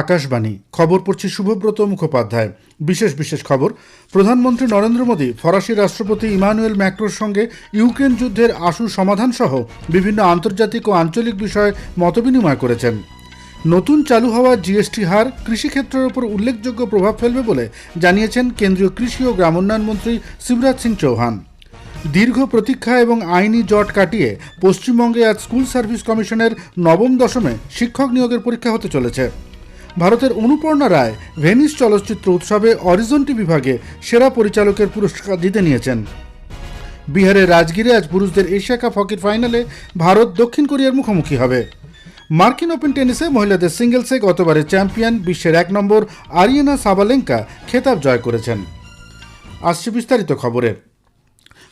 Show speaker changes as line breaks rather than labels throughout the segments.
আকাশবাণী। খবর পড়ছি শুভব্রত মুখোপাধ্যায়। বিশেষ বিশেষ খবর, প্রধানমন্ত্রী নরেন্দ্র মোদী, ফরাসি রাষ্ট্রপতি ইমানুয়েল ম্যাক্রোর সঙ্গে ইউক্রেন যুদ্ধের আশু সমাধান সহ বিভিন্ন আন্তর্জাতিক ও আঞ্চলিক বিষয়ে মতবিনিময় করেছেন। নতুন চালু হওয়া জিএসটি হার কৃষিক্ষেত্রের উপর উল্লেখযোগ্য প্রভাব ফেলবে বলে জানিয়েছেন কেন্দ্রীয় কৃষি ও গ্রামোন্নয়ন মন্ত্রী শিবরাজ সিং চৌহান। দীর্ঘ প্রতীক্ষা এবং আইনি জট কাটিয়ে পশ্চিমবঙ্গে আজ স্কুল সার্ভিস কমিশনের নবম দশমে শিক্ষক নিয়োগের পরীক্ষা হতে চলেছে। ভারতের অনুপর্ণা রায় ভেনিস চলচ্চিত্র উৎসবে অরিজন্টি বিভাগে সেরা পরিচালকের পুরস্কার জিতে নিয়েছেন। বিহারের রাজগীরে আজ পুরুষদের এশিয়া কাপ হকির ফাইনালে ভারত দক্ষিণ কোরিয়ার মুখোমুখি হবে। মার্কিন ওপেন টেনিসে মহিলাদের সিঙ্গেলসে গতবারের চ্যাম্পিয়ন বিশ্বের এক নম্বর আরিয়ানা সাবালেঙ্কা খেতাব জয় করেছেন। আসছে বিস্তারিত খবরে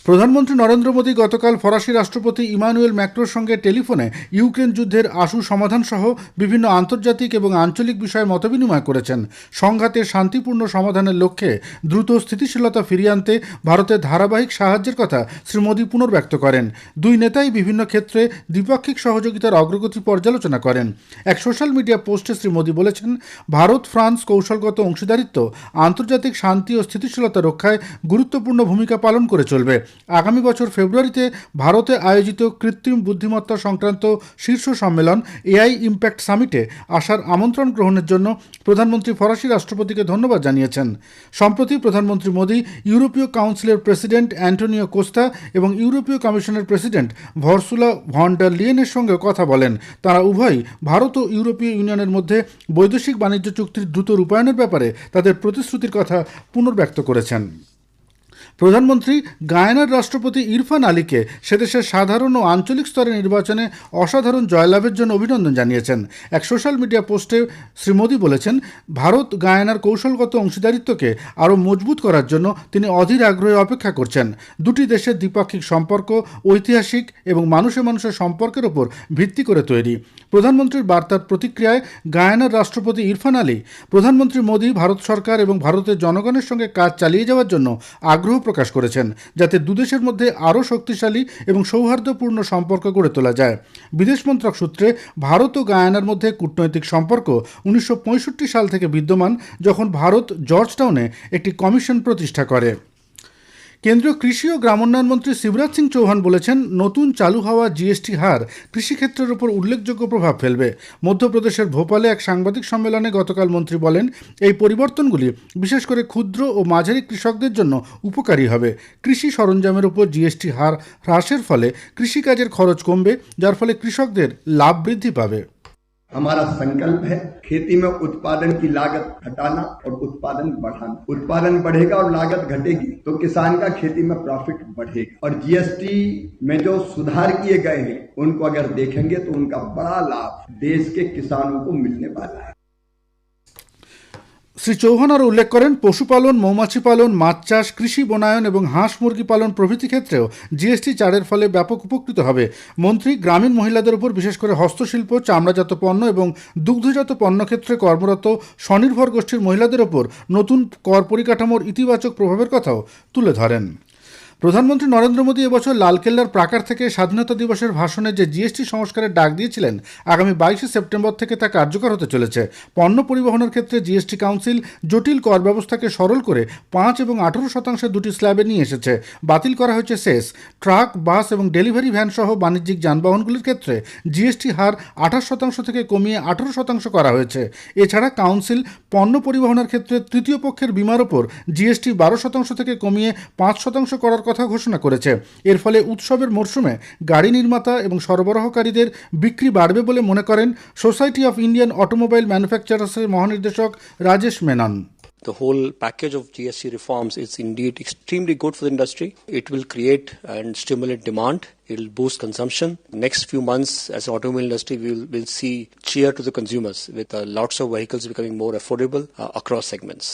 প্রধানমন্ত্রী নরেন্দ্র মোদী গতকাল ফরাসি রাষ্ট্রপতি ইমানুয়েল ম্যাক্রোর সঙ্গে টেলিফোনে ইউক্রেন যুদ্ধের আশু সমাধান সহ বিভিন্ন আন্তর্জাতিক এবং আঞ্চলিক বিষয়ে মতবিনিময় করেছেন। সংঘাতের শান্তিপূর্ণ সমাধানের লক্ষ্যে দ্রুত স্থিতিশীলতা ফিরিয়ে আনতে ভারতের ধারাবাহিক সাহায্যের কথা শ্রী মোদী পুনর্ব্যক্ত করেন। দুই নেতাই বিভিন্ন ক্ষেত্রে দ্বিপাক্ষিক সহযোগিতার অগ্রগতি পর্যালোচনা করেন। এক সোশ্যাল মিডিয়া পোস্টে শ্রী মোদী বলেছেন, ভারত, ফ্রান্স কৌশলগত অংশীদারিত্ব, আন্তর্জাতিক শান্তি ও স্থিতিশীলতা রক্ষায় গুরুত্বপূর্ণ ভূমিকা পালন করে চলবে। আগামী বছর ফেব্রুয়ারিতে ভারতে আয়োজিত কৃত্রিম বুদ্ধিমত্তা সংক্রান্ত শীর্ষ সম্মেলন এআই ইম্প্যাক্ট সামিটে আসার আমন্ত্রণ গ্রহণের জন্য প্রধানমন্ত্রী ফরাসি রাষ্ট্রপতিকে ধন্যবাদ জানিয়েছেন। সম্প্রতি প্রধানমন্ত্রী মোদী, ইউরোপীয় কাউন্সিলের প্রেসিডেন্ট অ্যান্টোনিও কোস্তা এবং ইউরোপীয় কমিশনের প্রেসিডেন্ট ভরসুলা ভন্ডার লিয়েনের সঙ্গে কথা বলেন। তারা উভয়ই ভারত ও ইউরোপীয় ইউনিয়নের মধ্যে বৈদেশিক বাণিজ্য চুক্তির দ্রুত রূপায়ণের ব্যাপারে তাদের প্রতিশ্রুতির কথা পুনর্ব্যক্ত করেছেন। প্রধানমন্ত্রী গায়নার রাষ্ট্রপতি ইরফান আলীকে সেদেশের সাধারণ ও আঞ্চলিক স্তরে নির্বাচনে অসাধারণ জয়লাভের জন্য অভিনন্দন জানিয়েছেন। এক সোশ্যাল মিডিয়া পোস্টে শ্রী মোদী বলেছেন, ভারত গায়নার কৌশলগত অংশীদারিত্বকে আরও মজবুত করার জন্য তিনি অধীর আগ্রহে অপেক্ষা করছেন। দুটি দেশের দ্বিপাক্ষিক সম্পর্ক, ঐতিহাসিক এবং মানুষে মানুষের সম্পর্কের ওপর ভিত্তি করে তৈরি। প্রধানমন্ত্রীর বার্তার প্রতিক্রিয়ায় গায়নার রাষ্ট্রপতি ইরফান আলী, প্রধানমন্ত্রী মোদী ভারত সরকার এবং ভারতের জনগণের সঙ্গে কাজ চালিয়ে যাওয়ার জন্য আগ্রহ প্রকাশ করেছেন, যাতে দুদেশের মধ্যে আরও শক্তিশালী এবং সৌহার্দ্যপূর্ণ সম্পর্ক গড়ে তোলা যায়। বিদেশ মন্ত্রক সূত্রে ভারত ও গায়ানার মধ্যে কূটনৈতিক সম্পর্ক উনিশশো পঁয়ষট্টি সাল থেকে বিদ্যমান, যখন ভারত জর্জটাউনে একটি কমিশন প্রতিষ্ঠা করে। কেন্দ্রীয় কৃষি ও গ্রামোন্নয়ন মন্ত্রী শিবরাজ সিং চৌহান বলেছেন, নতুন চালু হওয়া জিএসটি হার কৃষিক্ষেত্রের উপর উল্লেখযোগ্য প্রভাব ফেলবে। মধ্যপ্রদেশের ভোপালে এক সাংবাদিক সম্মেলনে গতকাল মন্ত্রী বলেন, এই পরিবর্তনগুলি বিশেষ করে ক্ষুদ্র ও মাঝারি কৃষকদের জন্য উপকারী হবে। কৃষি সরঞ্জামের উপর জিএসটি হার হ্রাসের ফলে কৃষিকাজের খরচ কমবে, যার ফলে কৃষকদের লাভ বৃদ্ধি পাবে।
हमारा संकल्प है खेती में उत्पादन की लागत घटाना और उत्पादन बढ़ाना। उत्पादन बढ़ेगा और लागत घटेगी तो किसान का खेती में प्रॉफिट बढ़ेगा। और जीएसटी में जो सुधार किए गए हैं, उनको अगर देखेंगे तो उनका बड़ा लाभ देश के किसानों को मिलने वाला है।
শ্রী চৌহান আরও উল্লেখ করেন, পশুপালন, মৌমাছি পালন, মাছ চাষ, কৃষি বনায়ন এবং হাঁস মুরগি পালন প্রভৃতি ক্ষেত্রেও জিএসটি চারের ফলে ব্যাপক উপকৃত হবে। মন্ত্রী, গ্রামীণ মহিলাদের উপর বিশেষ করে হস্তশিল্প, চামড়াজাত পণ্য এবং দুগ্ধজাত পণ্য ক্ষেত্রে কর্মরত স্বনির্ভর গোষ্ঠীর মহিলাদের ওপর নতুন কর পরিকাঠামোর ইতিবাচক প্রভাবের কথাও তুলে ধরেন। প্রধানমন্ত্রী নরেন্দ্র মোদী এবছর লালকেল্লার প্রাকার থেকে স্বাধীনতা দিবসের ভাষণে যে জিএসটি সংস্কারের ডাক দিয়েছিলেন, আগামী বাইশে সেপ্টেম্বর থেকে তা কার্যকর হতে চলেছে। পণ্য পরিবহনের ক্ষেত্রে জিএসটি কাউন্সিল জটিল কর ব্যবস্থাকে সরল করে পাঁচ এবং আঠারো শতাংশের দুটি স্ল্যাবে নিয়ে এসেছে। বাতিল করা হয়েছে শেষ। ট্রাক, বাস এবং ডেলিভারি ভ্যান সহ বাণিজ্যিক যানবাহনগুলির ক্ষেত্রে জিএসটি হার আঠাশ শতাংশ থেকে কমিয়ে আঠারো শতাংশ করা হয়েছে। এছাড়া কাউন্সিল পণ্য পরিবহনের ক্ষেত্রে তৃতীয় পক্ষের বিমার ওপর জিএসটি বারো শতাংশ থেকে কমিয়ে পাঁচ শতাংশ করার কথা ঘোষণা করেছে এর ফলে উৎসবের মরশুমে গাড়ি নির্মাতা এবং সরবরাহকারীদের বিক্রি বাড়বে বলে মনে করেন সোসাইটি অফ ইন্ডিয়ান অটোমোবাইল ম্যানুফ্যাকচারার্সের মহানির্দেশক Rajesh Menon
The whole package of GST reforms is indeed extremely good for the industry. It will create and stimulate demand. It will boost consumption. Next few months, as an automobile industry, we will will see cheer to the consumers with uh, lots of vehicles becoming more affordable uh, across segments.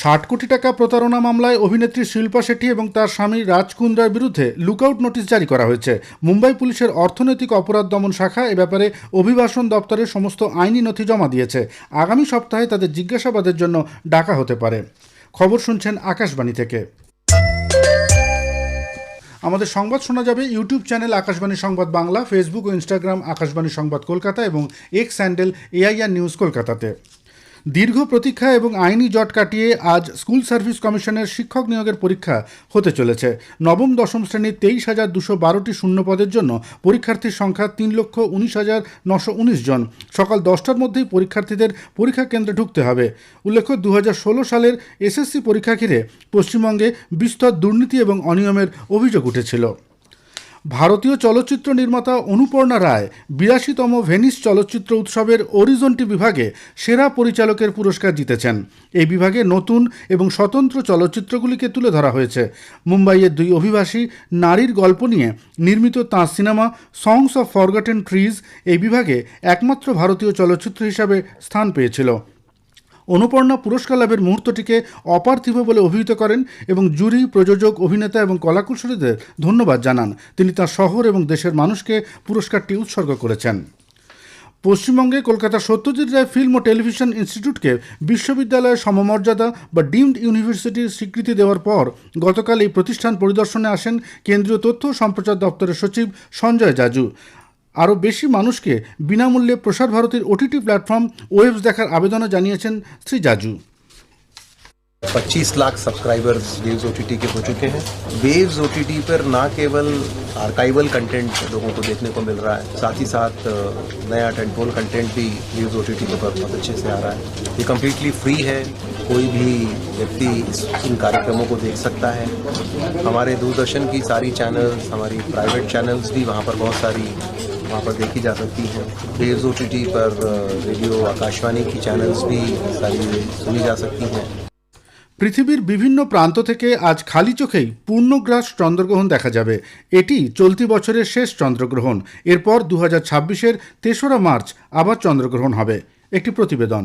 ষাট কোটি টাকা প্রতারণা মামলায় অভিনেত্রী শিল্পা শেঠি এবং তার স্বামী রাজ কুন্দ্রার বিরুদ্ধে লুকআউট নোটিশ জারি করা হয়েছে। মুম্বাই পুলিশের অর্থনৈতিক অপরাধ দমন শাখা এ ব্যাপারে অভিবাসন দপ্তরে সমস্ত আইনি নথি জমা দিয়েছে। আগামী সপ্তাহে তাদের জিজ্ঞাসাবাদের জন্য ডাকা হতে পারে। খবর শুনছেন আকাশবাণী থেকে। আমাদের সংবাদ শোনা যাবে ইউটিউব চ্যানেল আকাশবাণী সংবাদ বাংলা, ফেসবুক ও ইনস্টাগ্রাম আকাশবাণী সংবাদ কলকাতা এবং এক্স স্যান্ডেল এআইআর নিউজ কলকাতাতে। দীর্ঘ প্রতীক্ষা এবং আইনি জট কাটিয়ে আজ স্কুল সার্ভিস কমিশনের শিক্ষক নিয়োগের পরীক্ষা হতে চলেছে। নবম, দশম শ্রেণির তেইশ হাজার দুশো বারোটি শূন্য পদের জন্য পরীক্ষার্থীর সংখ্যা তিন লক্ষ উনিশ হাজার নশো উনিশ জন। সকাল দশটার মধ্যেই পরীক্ষার্থীদের পরীক্ষা কেন্দ্রে ঢুকতে হবে। উল্লেখ্য দু হাজার ষোলো সালের এসএসসি পরীক্ষা ঘিরে পশ্চিমবঙ্গে বিস্তর দুর্নীতি এবং অনিয়মের অভিযোগ উঠেছিল। ভারতীয় চলচ্চিত্র নির্মাতা অনুপর্ণা রায় বিরাশিতম ভেনিস চলচ্চিত্র উৎসবের অরিজন্টি বিভাগে সেরা পরিচালকের পুরস্কার জিতেছেন। এই বিভাগে নতুন এবং স্বতন্ত্র চলচ্চিত্রগুলিকে তুলে ধরা হয়েছে। মুম্বাইয়ের দুই অভিবাসী নারীর গল্প নিয়ে নির্মিত তাঁর cinema songs of forgotten trees এই বিভাগে একমাত্র ভারতীয় চলচ্চিত্র হিসাবে স্থান পেয়েছিল। অনুপর্ণা পুরস্কার লাভের মুহূর্তটিকে অপার্থিব বলে অভিহিত করেন এবং জুরি, প্রযোজক, অভিনেতা এবং কলাকুশলীদের ধন্যবাদ জানান। তিনি তার শহর এবং দেশের মানুষকে পুরস্কারটি উৎসর্গ করেছেন। পশ্চিমবঙ্গে কলকাতা সত্যজিৎ রায় ফিল্ম ও টেলিভিশন ইনস্টিটিউটকে বিশ্ববিদ্যালয়ের সমমর্যাদা বা ডিমড ইউনিভার্সিটির স্বীকৃতি দেওয়ার পর গতকাল এই প্রতিষ্ঠান পরিদর্শনে আসেন কেন্দ্রীয় তথ্য সম্প্রচার দপ্তরের সচিব সঞ্জয় জাজু। আরও বেশি মানুষকে বিনামূল্যে প্রসার ভারতীর ওটিটি প্ল্যাটফর্ম ওয়েবস দেখার আবেদনও জানিয়েছেন Shri Jaju
25 lakh subscribers Waves OTT के हो चुके हैं वेव्स ओटीटी पर ना केवल आर्काइवल कंटेंट लोगों को देखने को मिल रहा है साथ ही साथ अ, नया टेंटपोल कंटेंट भी वेव्स ओटीटी के पर बहुत अच्छे से आ रहा है ये कम्प्लीटली फ्री है कोई भी व्यक्ति इस- इन कार्यक्रमों को देख सकता है हमारे दूरदर्शन की सारी चैनल्स हमारी प्राइवेट चैनल्स भी वहाँ पर बहुत सारी वहाँ पर देखी जा सकती हैं वेव्स ओटीटी पर अ, रेडियो आकाशवाणी की चैनल्स भी सारी सुनी जा सकती हैं
পৃথিবীর বিভিন্ন প্রান্ত থেকে আজ খালি চোখেই পূর্ণগ্রাস চন্দ্রগ্রহণ দেখা যাবে এটি চলতি বছরের শেষ চন্দ্রগ্রহণ এরপর দু হাজার ছাব্বিশের তেসরা মার্চ আবার চন্দ্রগ্রহণ হবে একটি প্রতিবেদন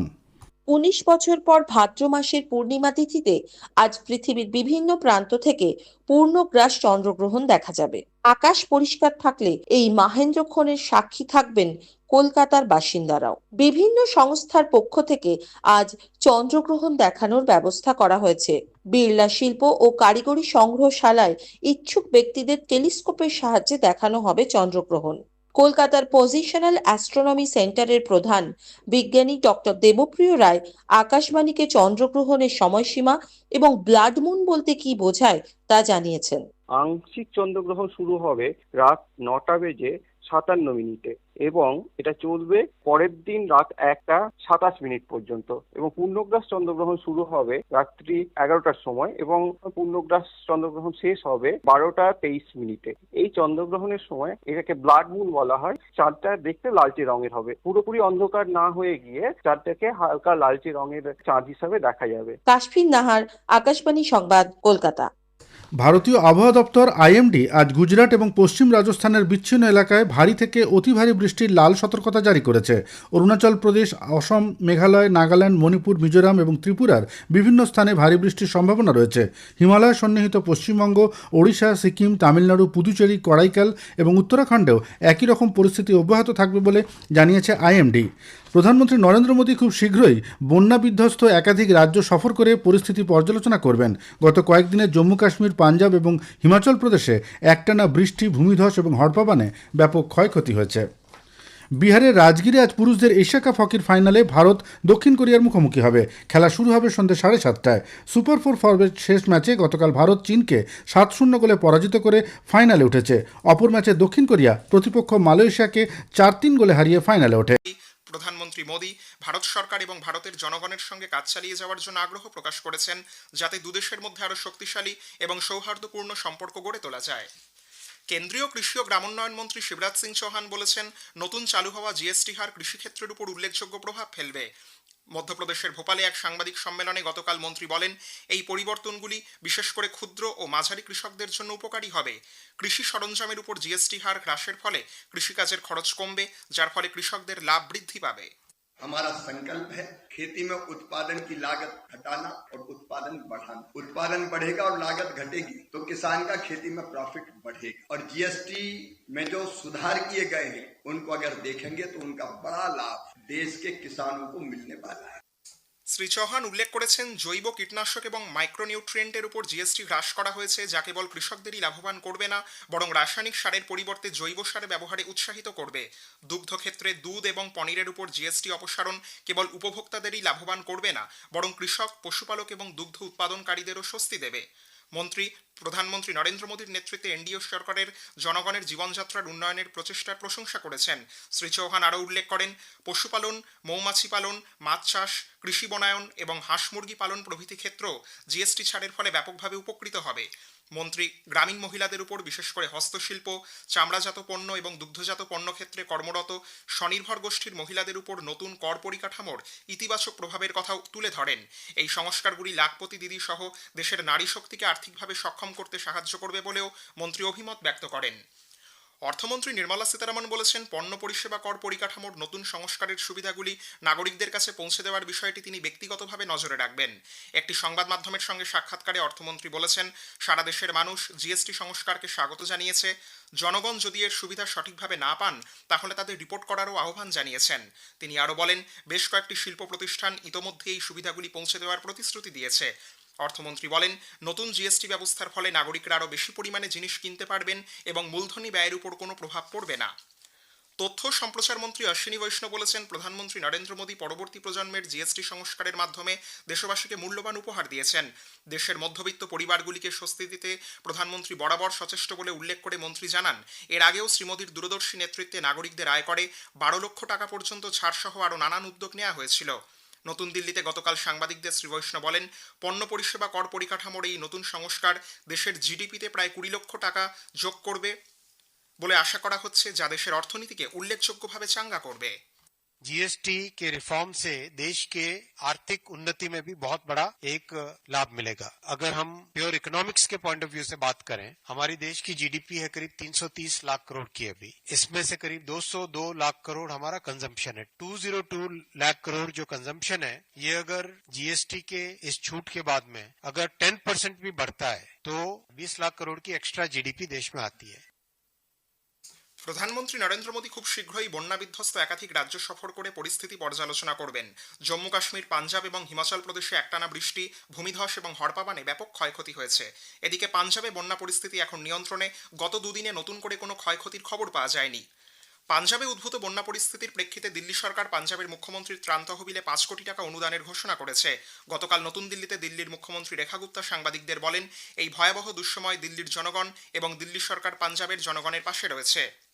উনিশ বছর পর ভাদ্র মাসের পূর্ণিমা তিথিতে আজ পৃথিবীর বিভিন্ন প্রান্ত থেকে পূর্ণগ্রাস চন্দ্রগ্রহণ দেখা যাবে। আকাশ পরিষ্কার থাকলে এই মাহেন্দ্রক্ষণের সাক্ষী থাকবেন কলকাতার বাসিন্দারাও। বিভিন্ন সংস্থার পক্ষ থেকে আজ চন্দ্রগ্রহণ দেখানোর ব্যবস্থা করা হয়েছে। বিড়লা শিল্প ও কারিগরি সংগ্রহশালায় ইচ্ছুক ব্যক্তিদের টেলিস্কোপের সাহায্যে দেখানো হবে চন্দ্রগ্রহণ। কলকাতার পজিশনাল অ্যাস্ট্রোনমি সেন্টারের প্রধান বিজ্ঞানী ডক্টর দেবপ্রিয় রায় আকাশবাণীকে চন্দ্রগ্রহণের সময়সীমা এবং ব্লাড মুন বলতে কি বোঝায় তা জানিয়েছেন।
আংশিক চন্দ্রগ্রহণ শুরু হবে রাত নটা বেজে সাতান্ন মিনিটে এবং এটা চলবে পরের দিন রাত একটা সাতাশ মিনিট পর্যন্ত এবং পূর্ণগ্রাস চন্দ্রগ্রহণ শুরু হবে রাত্রি এগারোটার সময় এবং পূর্ণগ্রাস চন্দ্রগ্রহণ শেষ হবে বারোটা তেইশ মিনিটে। এই চন্দ্রগ্রহণের সময় এটাকে ব্লাড মুন বলা হয়। চাঁদটা দেখতে লালচে রঙের হবে। পুরোপুরি অন্ধকার না হয়ে গিয়ে চাঁদটাকে হালকা লালচে রঙের চাঁদ হিসাবে দেখা যাবে।
কাশফিন নাহার, আকাশবাণী সংবাদ, কলকাতা।
ভারতীয় আবহাওয়া দপ্তর আইএমডি আজ গুজরাট এবং পশ্চিম রাজস্থানের বিচ্ছিন্ন এলাকায় ভারী থেকে অতি ভারী বৃষ্টির লাল সতর্কতা জারি করেছে। অরুণাচল প্রদেশ, অসম, মেঘালয়, নাগাল্যান্ড, মণিপুর, মিজোরাম এবং ত্রিপুরার বিভিন্ন স্থানে ভারী বৃষ্টির সম্ভাবনা রয়েছে। হিমালয় সন্নিহিত পশ্চিমবঙ্গ, ওড়িশা, সিকিম, তামিলনাড়ু, পুদুচেরি কড়াইকাল এবং উত্তরাখণ্ডেও একই রকম পরিস্থিতি অব্যাহত থাকবে বলে জানিয়েছে আইএমডি প্রধানমন্ত্রী নরেন্দ্র মোদী খুব শীঘ্রই বন্যা বিধ্বস্ত একাধিক রাজ্য সফর করে পরিস্থিতি পর্যালোচনা করবেন। গত কয়েকদিনে জম্মু কাশ্মীর, পাঞ্জাব এবং হিমাচল প্রদেশে একটানা বৃষ্টি, ভূমিধস এবং হড়পাবানে ব্যাপক ক্ষয়ক্ষতি হয়েছে। বিহারের রাজগীরে আজ পুরুষদের এশিয়া কাপ হকির ফাইনালে ভারত দক্ষিণ কোরিয়ার মুখোমুখি হবে। খেলা শুরু হবে সন্ধ্যে সাড়ে সাতটায়। সুপার ফোর পর্বের শেষ ম্যাচে গতকাল ভারত চীনকে সাত শূন্য গোলে পরাজিত করে ফাইনালে উঠেছে। অপর ম্যাচে দক্ষিণ কোরিয়া প্রতিপক্ষ মালয়েশিয়াকে চার তিন গোলে হারিয়ে ফাইনালে ওঠে।
প্রধানমন্ত্রী মোদী ভারত সরকার এবং ভারতের জনগণের সঙ্গে কাজ চালিয়ে যাওয়ার জন্য আগ্রহ প্রকাশ করেছেন, যাতে দুদেশের মধ্যে আরও শক্তিশালী এবং সৌহার্দ্যপূর্ণ সম্পর্ক গড়ে তোলা যায়। কেন্দ্রীয় কৃষি ও গ্রামোন্নয়ন মন্ত্রী শিবরাজ সিং চৌহান বলেছেন, নতুন চালু হওয়া জিএসটি হার কৃষিক্ষেত্রের উপর উল্লেখযোগ্য প্রভাব ফেলবে। মধ্যপ্রদেশের ভোপালে এক সাংবাদিক সম্মেলনে গতকাল মন্ত্রী বলেন এই পরিবর্তনগুলি বিশেষ করে ক্ষুদ্র ও মাঝারি কৃষকদের জন্য উপকারী হবে কৃষি সরঞ্জামের উপর জিএসটি হার হ্রাসের ফলে কৃষিকাজের খরচ কমবে যার ফলে কৃষকদের লাভ বৃদ্ধি পাবে
हमारा संकल्प है खेती में उत्पादन की लागत घटाना और उत्पादन बढ़ाना उत्पादन बढ़ेगा और लागत घटेगी तो किसान का खेती में प्रॉफिट बढ़ेगा और जीएसटी में जो सुधार किए गए हैं उनको अगर देखेंगे तो उनका बड़ा लाभ देश के किसानों को मिलने वाला है
শ্রী চৌহান উল্লেখ করেছেন জৈব কীটনাশক এবং মাইক্রোনিউট্রিয়েন্টের উপর জিএসটি হ্রাস করা হয়েছে যা কেবল কৃষকদেরই লাভবান করবে না বরং রাসায়নিক সারের পরিবর্তে জৈব সার ব্যবহারে উৎসাহিত করবে দুগ্ধ ক্ষেত্রে দুধ এবং পনিরের উপর জিএসটি অপসারণ কেবল উপভোক্তাদেরই লাভবান করবে না বরং কৃষক পশুপালক এবং দুগ্ধ উৎপাদনকারীদেরও স্বস্তি দেবে মন্ত্রী, প্রধানমন্ত্রী নরেন্দ্র মোদীর নেতৃত্বে এনডিও সরকারের জনগণের জীবনযাত্রার উন্নয়নের প্রচেষ্টার প্রশংসা করেছেন। শ্রী চৌহান আরও উল্লেখ করেন, পশুপালন, মৌমাছি পালন, মাছ চাষ, কৃষি বনায়ন এবং হাঁস মুরগি পালন প্রভৃতি ক্ষেত্র জিএসটি ছাড়ের ফলে ব্যাপকভাবে উপকৃত হবে। মন্ত্রী, গ্রামীণ মহিলাদের উপর বিশেষ করে হস্তশিল্প, চামড়াজাত পণ্য এবং দুগ্ধজাত পণ্য ক্ষেত্রে কর্মরত স্বনির্ভর গোষ্ঠীর মহিলাদের উপর নতুন কর পরিকাঠামোর ইতিবাচক প্রভাবের কথাও তুলে ধরেন। এই সংস্কারগুলি লাখপতি দিদি সহ দেশের নারী শক্তিকে আর্থিকভাবে সক্ষম করতে সাহায্য করবে বলেও মন্ত্রী অভিমত ব্যক্ত করেন। অর্থমন্ত্রী নির্মলা সীতারামন বলেছেন, পণ্য পরিষেবা কর পরিকাঠামোর নতুন সংস্কারের সুবিধাগুলি নাগরিকদের কাছে পৌঁছে দেওয়ার বিষয়টি তিনি ব্যক্তিগতভাবে নজরে রাখবেন। একটি সংবাদ মাধ্যমের সঙ্গে সাক্ষাৎকারে অর্থমন্ত্রী বলেছেন, সারা দেশের মানুষ জিএসটি সংস্কারকে স্বাগত জানিয়েছে। জনগণ যদি এর সুবিধা সঠিকভাবে না পান, তাহলে তাদের রিপোর্ট করারও আহ্বান জানিয়েছেন। তিনি আরও বলেন, বেশ কয়েকটি শিল্প প্রতিষ্ঠান ইতোমধ্যে এই সুবিধাগুলি পৌঁছে দেওয়ার প্রতিশ্রুতি দিয়েছে। অর্থমন্ত্রী বলেন, নতুন জিএসটি ব্যবস্থার ফলে নাগরিকরা আরও বেশি পরিমাণে জিনিস কিনতে পারবেন এবং মূলধনী ব্যয়ের উপর কোনো প্রভাব পড়বে না। তথ্য সম্প্রচার মন্ত্রী অশ্বিনী বৈষ্ণব বলেছেন, প্রধানমন্ত্রী নরেন্দ্র মোদী পরবর্তী প্রজন্মের জিএসটি সংস্কারের মাধ্যমে দেশবাসীকে মূল্যবান উপহার দিয়েছেন। দেশের মধ্যবিত্ত পরিবারগুলিকে স্বস্তি দিতে প্রধানমন্ত্রী বরাবর সচেষ্ট বলে উল্লেখ করে মন্ত্রী জানান, এর আগেও শ্রী মোদীর দূরদর্শী নেতৃত্বে নাগরিকদের আয় করে বারো লক্ষ টাকা পর্যন্ত ছাড়সহ আরও নানান উদ্যোগ নেওয়া হয়েছিল। নতুন দিল্লিতে গতকাল সাংবাদিকদের শ্রী বৈষ্ণব বলেন, পণ্য পরিষেবা কর পরিকাঠামোর এই নতুন সংস্কার দেশের জিডিপিতে প্রায় কুড়ি লক্ষ টাকা যোগ করবে বলে আশা করা হচ্ছে, যা দেশের অর্থনীতিকে উল্লেখযোগ্যভাবে চাঙ্গা করবে।
जीएसटी के रिफॉर्म से देश के आर्थिक उन्नति में भी बहुत बड़ा एक लाभ मिलेगा। अगर हम प्योर इकोनॉमिक्स के पॉइंट ऑफ़ व्यू से बात करें, हमारी देश की जीडीपी है करीब 330 लाख करोड़ की अभी। इसमें से करीब 202 लाख करोड़ हमारा कंजम्पशन है। 202 लाख करोड़ जो कंजम्पशन है, ये अगर जीएसटी के इस छूट के बाद में अगर टेन परसेंट भी बढ़ता है तो 20 लाख करोड़ की एक्स्ट्रा जीडीपी देश में आती है।
প্রধানমন্ত্রী নরেন্দ্র মোদী খুব শীঘ্রই বন্যা বিধ্বস্ত একাধিক রাজ্য সফর করে পরিস্থিতি পর্যালোচনা করবেন। জম্মু কাশ্মীর, পাঞ্জাব এবং হিমাচল প্রদেশে একটানা বৃষ্টি, ভূমিধস এবং হড়পাবানে ব্যাপক ক্ষয়ক্ষতি হয়েছে। এদিকে পাঞ্জাবে বন্যা পরিস্থিতি এখন নিয়ন্ত্রণে, গত দুদিনে নতুন করে কোনো ক্ষয়ক্ষতির খবর পাওয়া যায়নি। পাঞ্জাবে উদ্ভূত বন্যা পরিস্থিতির প্রেক্ষিতে দিল্লি সরকার পাঞ্জাবের মুখ্যমন্ত্রীর ত্রাণ তহবিলে পাঁচ কোটি টাকা অনুদানের ঘোষণা করেছে। গতকাল নতুন দিল্লিতে দিল্লির মুখ্যমন্ত্রী রেখা গুপ্তা সাংবাদিকদের বলেন, এই ভয়াবহ দুঃসময় দিল্লির জনগণ এবং দিল্লি সরকার পাঞ্জাবের জনগণের পাশে রয়েছে।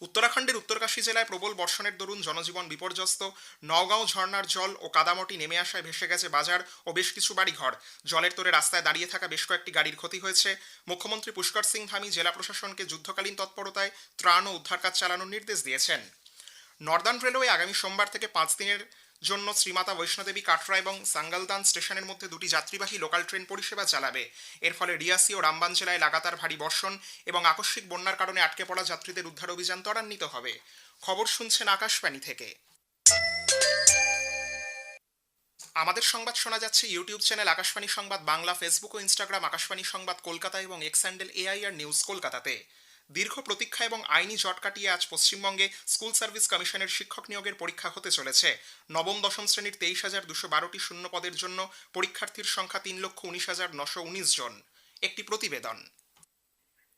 উত্তরাখণ্ডের উত্তরকাশী জেলায় প্রবল বর্ষণের দরুন জনজীবন বিপর্যস্ত। নওগাঁও ঝর্নার জল ও কাদামটি নেমে আসায় ভেসে গেছে বাজার ও বেশ কিছু বাড়িঘর। জলের তোরে রাস্তায় দাঁড়িয়ে থাকা বেশ কয়েকটি গাড়ির ক্ষতি হয়েছে। মুখ্যমন্ত্রী পুষ্কর সিং ধামি জেলা প্রশাসনকে যুদ্ধকালীন তৎপরতায় ত্রাণ ও উদ্ধার কাজ চালানোর নির্দেশ দিয়েছেন। নর্দার্ন রেলওয়ে আগামী সোমবার থেকে পাঁচ দিনের জন্য শ্রীমাতা বৈষ্ণোদেবী কাটরা এবং সাঙ্গালদান স্টেশনের মধ্যে দুটি যাত্রীবাহী লোকাল ট্রেন পরিষেবা চালাবে। এর ফলে রিয়াসি ও রামবান জেলায় লাগাতার ভারী বর্ষণ এবং আকস্মিক বন্যার কারণে আটকে পড়া যাত্রীদের উদ্ধার অভিযান ত্বরান্বিত হবে। খবর শুনছেন আকাশবাণী থেকে। আমাদের সংবাদ শোনা যাচ্ছে ইউটিউব চ্যানেল আকাশবাণী সংবাদ, বাংলা, ফেসবুক ও ইনস্টাগ্রাম, আকাশবাণী সংবাদ কলকাতা এবং এক্স হ্যান্ডেল এআইআর নিউজ কলকাতাতে। দীর্ঘ প্রতীক্ষা এবং আইনি জট কাটিয়ে আজ পশ্চিমবঙ্গে স্কুল সার্ভিস কমিশনের শিক্ষক নিয়োগের পরীক্ষা হতে চলেছে। নবম, দশম শ্রেণির তেইশ হাজার দুশো বারোটি শূন্য পদের জন্য পরীক্ষার্থীর সংখ্যা তিন লক্ষ উনিশ হাজার নশো উনিশ জন। একটি প্রতিবেদন।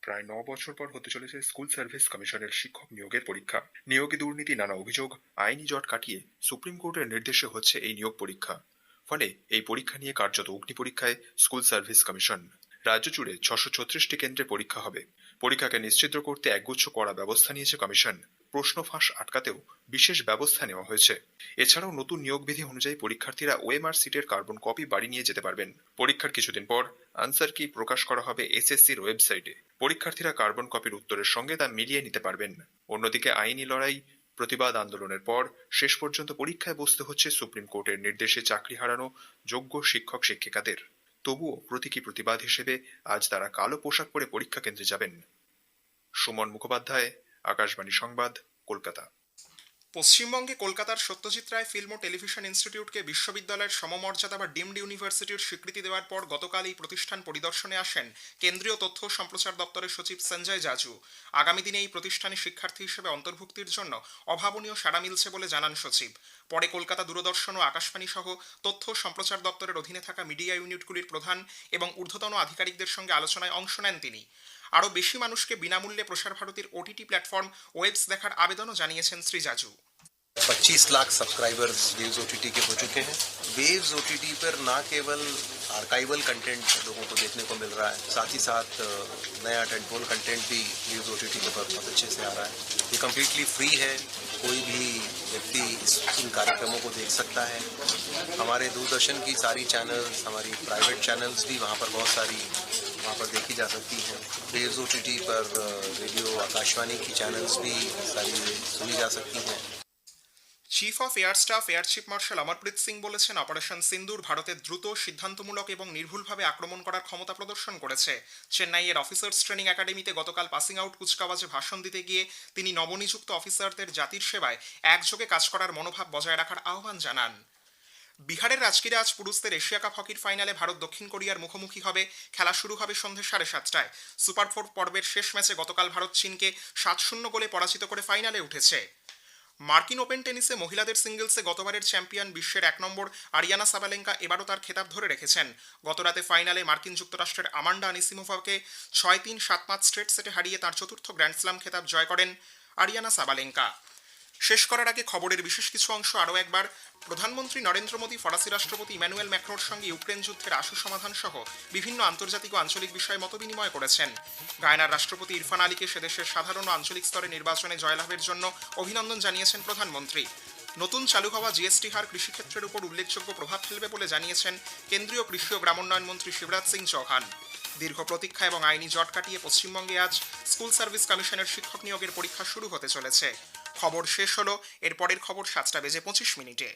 প্রায় ন বছর পর হতে চলেছে স্কুল সার্ভিস কমিশনের শিক্ষক নিয়োগের পরীক্ষা। নিয়োগে দুর্নীতি নানা অভিযোগ, আইনি জট কাটিয়ে সুপ্রিম কোর্টের নির্দেশে হচ্ছে এই নিয়োগ পরীক্ষা। ফলে এই পরীক্ষা নিয়ে কার্যত অগ্নি পরীক্ষায় স্কুল সার্ভিস কমিশন রাজ্য জুড়ে ছশো ছত্রিশটি কেন্দ্রে পরীক্ষা হবে। পরীক্ষাকে নিশ্চিত করতে একগুচ্ছ কড়া ব্যবস্থা নিয়েছে কমিশন। প্রশ্ন ফাঁস আটকাতেও বিশেষ ব্যবস্থা নেওয়া হয়েছে। এছাড়াও নতুন নিয়োগ বিধি অনুযায়ী পরীক্ষার্থীরা ওএমআর সিটের কার্বন কপি বাড়ি নিয়ে যেতে পারবেন। পরীক্ষার কিছুদিন পর আনসার কি প্রকাশ করা হবে এসএসসির ওয়েবসাইটে। পরীক্ষার্থীরা কার্বন কপির উত্তরের সঙ্গে তা মিলিয়ে নিতে পারবেন। অন্যদিকে আইনি লড়াই, প্রতিবাদ আন্দোলনের পর শেষ পর্যন্ত পরীক্ষায় বসতে হচ্ছে সুপ্রিম কোর্টের নির্দেশে চাকরি হারানো যোগ্য শিক্ষক শিক্ষিকাদের তবুও প্রতীকী প্রতিবাদ হিসেবে আজ তারা কালো পোশাক পরে পরীক্ষা কেন্দ্রে যাবেন। সুমন মুখোপাধ্যায়, আকাশবাণী সংবাদ, কলকাতা।
পশ্চিমবঙ্গে কলকাতার সত্যজিৎ রায় ফিল্ম ও টেলিভিশন ইনস্টিটিউটকে বিশ্ববিদ্যালয়ের সমমর্যাদা বা ডিমড ইউনিভার্সিটির স্বীকৃতি দেওয়ার পর গতকাল এই প্রতিষ্ঠান পরিদর্শনে আসেন কেন্দ্রীয় তথ্য সম্প্রচার দপ্তরের সচিব সঞ্জয় জাজু। আগামী দিনে এই প্রতিষ্ঠানে শিক্ষার্থী হিসেবে অন্তর্ভুক্তির জন্য অভাবনীয় সাড়া মিলছে বলে জানান সচিব। পরে কলকাতা দূরদর্শন ও আকাশবাণী সহ তথ্য সম্প্রচার দপ্তরের অধীনে থাকা মিডিয়া ইউনিটগুলির প্রধান এবং ঊর্ধ্বতন আধিকারিকদের সঙ্গে আলোচনায় অংশ নেন তিনি। আরও বেশি মানুষকে বিনামূল্যে প্রসার ভারতীর ওটিটি প্ল্যাটফর্ম ওয়েবস দেখার আবেদনও জানিয়েছেন Shri Jaju
25 lakh subscribers Waves OTT के हो चुके हैं वेव्स ओटीटी पर ना केवल आर्काइवल कंटेंट लोगों को देखने को मिल रहा है साथ ही साथ अ, नया टेंटपोल कंटेंट भी वेव्स ओटीटी के पर बहुत अच्छे से आ रहा है ये कम्प्लीटली फ्री है कोई भी व्यक्ति इन कार्यक्रमों को देख सकता है। हमारे दूरदर्शन की सारी चैनल्स हमारी प्राइवेट चैनल्स भी वहाँ पर बहुत सारी वहाँ पर देखी जा सकती हैं। वेव्स टी पर रेडियो आकाशवाणी की चैनल्स भी सारी सुनी जा सकती हैं।
Chief of air staff air chief marshal Amarpreet Singh বলেছেন অপারেশন সিন্দুর ভারতের দ্রুত সিদ্ধান্তমূলক এবং নির্ভুলভাবে আক্রমণ করার ক্ষমতা প্রদর্শন করেছে। চেন্নাইয়ের অফিসার্স ট্রেনিং একাডেমিতে গতকাল পাসিং আউট কুচকাওয়াজে ভাষণ দিতে গিয়ে তিনি নবনিযুক্ত অফিসারদের জাতির সেবায় একযোগে কাজ করার মনোভাব বজায় রাখার আহ্বান জানান। বিহারের রাজকিরে আজ পুরুষদের এশিয়া কাপ হকির ফাইনালে ভারত দক্ষিণ কোরিয়ার মুখোমুখি হবে। খেলা শুরু হবে সন্ধ্যে সাড়ে সাতটায়। সুপার ফোর পর্বের শেষ ম্যাচে গতকাল ভারত চীনকে সাত শূন্য গোলে পরাজিত করে ফাইনালে উঠেছে। মার্কিন ওপেন টেনিসে মহিলাদের সিঙ্গলসে গতবারের চ্যাম্পিয়ন বিশ্বের এক নম্বর আরিয়ানা সাবালেঙ্কা এবারও তার খেতাব ধরে রেখেছেন। গতরাতে ফাইনালে মার্কিন যুক্তরাষ্ট্রের আমান্ডা আনিসিমোভাকে ছয় তিন সাত পাঁচ স্ট্রেট সেটে হারিয়ে তার চতুর্থ গ্র্যান্ড স্লাম খেতাব জয় করেন আরিয়ানা সাবালেঙ্কা। শেষ করার আগে খবরের বিশেষ কিছু অংশ আরও একবার। প্রধানমন্ত্রী নরেন্দ্র মোদী, ফরাসি রাষ্ট্রপতি ইম্যানুয়েল ম্যাক্রোর সঙ্গে ইউক্রেন যুদ্ধের আশু সমাধান সহ বিভিন্ন আন্তর্জাতিক ও আঞ্চলিক বিষয়ে মতবিনিময় করেছেন। গায়নার রাষ্ট্রপতি ইরফান আলীকে সেদেশের সাধারণ ও আঞ্চলিক স্তরে নির্বাচনে জয়লাভের জন্য অভিনন্দন জানিয়েছেন প্রধানমন্ত্রী। নতুন চালু হওয়া জিএসটি হার কৃষিক্ষেত্রের উপর উল্লেখযোগ্য প্রভাব ফেলবে বলে জানিয়েছেন কেন্দ্রীয় কৃষি ও গ্রামোন্নয়ন মন্ত্রী শিবরাজ সিং চৌহান। দীর্ঘ প্রতীক্ষা এবং আইনি জট কাটিয়ে পশ্চিমবঙ্গে আজ স্কুল সার্ভিস কমিশনের শিক্ষক নিয়োগের পরীক্ষা শুরু হতে চলেছে। খবর শেষ হলো এরপরের খবর সাতটা বেজে পঁচিশ মিনিটে।